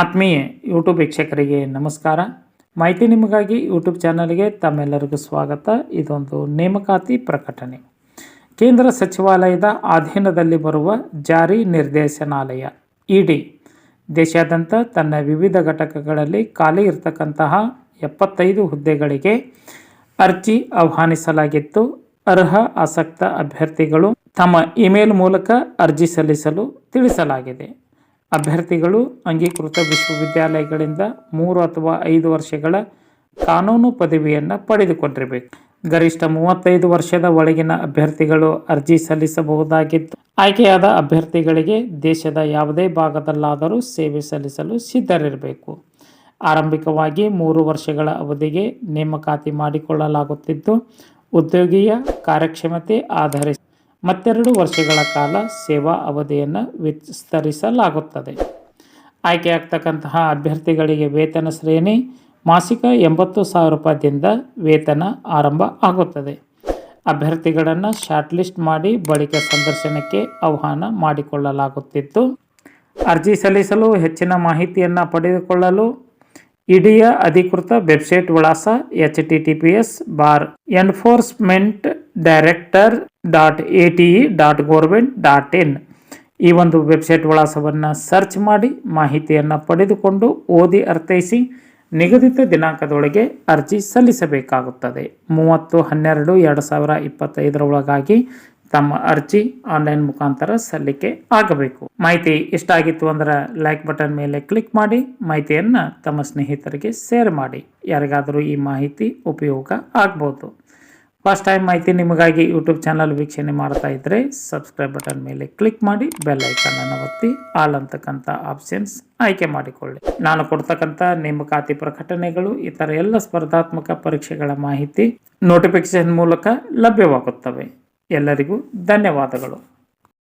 ಆತ್ಮೀಯ ಯೂಟ್ಯೂಬ್ ವೀಕ್ಷಕರಿಗೆ ನಮಸ್ಕಾರ. ಮಾಹಿತಿ ನಿಮಗಾಗಿ ಯೂಟ್ಯೂಬ್ ಚಾನಲ್ಗೆ ತಮ್ಮೆಲ್ಲರಿಗೂ ಸ್ವಾಗತ. ಇದೊಂದು ನೇಮಕಾತಿ ಪ್ರಕಟಣೆ. ಕೇಂದ್ರ ಸಚಿವಾಲಯದ ಅಧೀನದಲ್ಲಿ ಬರುವ ಜಾರಿ ನಿರ್ದೇಶನಾಲಯ, ಇಡಿ, ದೇಶಾದ್ಯಂತ ತನ್ನ ವಿವಿಧ ಘಟಕಗಳಲ್ಲಿ ಖಾಲಿ ಇರತಕ್ಕಂತಹ ಎಪ್ಪತ್ತೈದು ಹುದ್ದೆಗಳಿಗೆ ಅರ್ಜಿ ಆಹ್ವಾನಿಸಲಾಗಿತ್ತು. ಅರ್ಹ, ಆಸಕ್ತ ಅಭ್ಯರ್ಥಿಗಳು ತಮ್ಮ ಇಮೇಲ್ ಮೂಲಕ ಅರ್ಜಿ ಸಲ್ಲಿಸಲು ತಿಳಿಸಲಾಗಿದೆ. ಅಭ್ಯರ್ಥಿಗಳು ಅಂಗೀಕೃತ ವಿಶ್ವವಿದ್ಯಾಲಯಗಳಿಂದ ಮೂರು ಅಥವಾ ಐದು ವರ್ಷಗಳ ಕಾನೂನು ಪದವಿಯನ್ನು ಪಡೆದುಕೊಂಡಿರಬೇಕು. ಗರಿಷ್ಠ ಮೂವತ್ತೈದು ವರ್ಷದ ಒಳಗಿನ ಅಭ್ಯರ್ಥಿಗಳು ಅರ್ಜಿ ಸಲ್ಲಿಸಬಹುದಾಗಿದ್ದು ಆಯ್ಕೆಯಾದ ಅಭ್ಯರ್ಥಿಗಳಿಗೆ ದೇಶದ ಯಾವುದೇ ಭಾಗದಲ್ಲಾದರೂ ಸೇವೆ ಸಲ್ಲಿಸಲು ಸಿದ್ಧರಿರಬೇಕು. ಆರಂಭಿಕವಾಗಿ ಮೂರು ವರ್ಷಗಳ ಅವಧಿಗೆ ನೇಮಕಾತಿ ಮಾಡಿಕೊಳ್ಳಲಾಗುತ್ತಿದ್ದು, ಉದ್ಯೋಗಿಯ ಕಾರ್ಯಕ್ಷಮತೆ ಆಧರಿಸಿ ಮತ್ತೆರಡು ವರ್ಷಗಳ ಕಾಲ ಸೇವಾ ಅವಧಿಯನ್ನು ವಿಸ್ತರಿಸಲಾಗುತ್ತದೆ. ಆಯ್ಕೆಯಾಗ್ತಕ್ಕಂತಹ ಅಭ್ಯರ್ಥಿಗಳಿಗೆ ವೇತನ ಶ್ರೇಣಿ ಮಾಸಿಕ ಎಂಬತ್ತು ಸಾವಿರ ರೂಪಾಯಿದಿಂದ ವೇತನ ಆರಂಭ ಆಗುತ್ತದೆ. ಅಭ್ಯರ್ಥಿಗಳನ್ನು ಶಾರ್ಟ್ ಲಿಸ್ಟ್ ಮಾಡಿ ಬಳಿಕ ಸಂದರ್ಶನಕ್ಕೆ ಆಹ್ವಾನ ಮಾಡಿಕೊಳ್ಳಲಾಗುತ್ತಿತ್ತು. ಅರ್ಜಿ ಸಲ್ಲಿಸಲು ಹೆಚ್ಚಿನ ಮಾಹಿತಿಯನ್ನು ಪಡೆದುಕೊಳ್ಳಲು ಇಡಿಯ ಅಧಿಕೃತ ವೆಬ್ಸೈಟ್ ವಿಳಾಸ H T T P S bar enforcement dot A T E dot government dot in ಈ ಒಂದು ವೆಬ್ಸೈಟ್ ವಿಳಾಸವನ್ನು ಸರ್ಚ್ ಮಾಡಿ ಮಾಹಿತಿಯನ್ನು ಪಡೆದುಕೊಂಡು ಓದಿ ಅರ್ಥೈಸಿ ನಿಗದಿತ ದಿನಾಂಕದೊಳಗೆ ಅರ್ಜಿ ಸಲ್ಲಿಸಬೇಕಾಗುತ್ತದೆ. ಮೂವತ್ತು ಹನ್ನೆರಡು ಎರಡು ಸಾವಿರ ಇಪ್ಪತ್ತೈದರ ಒಳಗಾಗಿ ತಮ್ಮ ಅರ್ಜಿ ಆನ್ಲೈನ್ ಮುಖಾಂತರ ಸಲ್ಲಿಕೆ ಆಗಬೇಕು. ಮಾಹಿತಿ ಇಷ್ಟ ಆಗಿತ್ತು ಅಂದ್ರೆ ಲೈಕ್ ಬಟನ್ ಮೇಲೆ ಕ್ಲಿಕ್ ಮಾಡಿ, ಮಾಹಿತಿಯನ್ನು ತಮ್ಮ ಸ್ನೇಹಿತರಿಗೆ ಶೇರ್ ಮಾಡಿ. ಯಾರಿಗಾದರೂ ಈ ಮಾಹಿತಿ ಉಪಯೋಗ ಆಗ್ಬೋದು. ಫಸ್ಟ್ ಟೈಮ್ ಮಾಹಿತಿ ನಿಮಗಾಗಿ ಯೂಟ್ಯೂಬ್ ಚಾನಲ್ ವೀಕ್ಷಣೆ ಮಾಡ್ತಾ ಇದ್ದರೆ ಸಬ್ಸ್ಕ್ರೈಬ್ ಬಟನ್ ಮೇಲೆ ಕ್ಲಿಕ್ ಮಾಡಿ ಬೆಲ್ ಐಕನ್ ಅನ್ನು ಒತ್ತಿ ಆಲ್ ಅಂತಕ್ಕಂಥ ಆಪ್ಷನ್ಸ್ ಆಯ್ಕೆ ಮಾಡಿಕೊಳ್ಳಿ. ನಾನು ಕೊಡ್ತಕ್ಕಂಥ ನೇಮಕಾತಿ ಪ್ರಕಟಣೆಗಳು, ಇತರ ಎಲ್ಲ ಸ್ಪರ್ಧಾತ್ಮಕ ಪರೀಕ್ಷೆಗಳ ಮಾಹಿತಿ ನೋಟಿಫಿಕೇಶನ್ ಮೂಲಕ ಲಭ್ಯವಾಗುತ್ತವೆ. ಎಲ್ಲರಿಗೂ ಧನ್ಯವಾದಗಳು.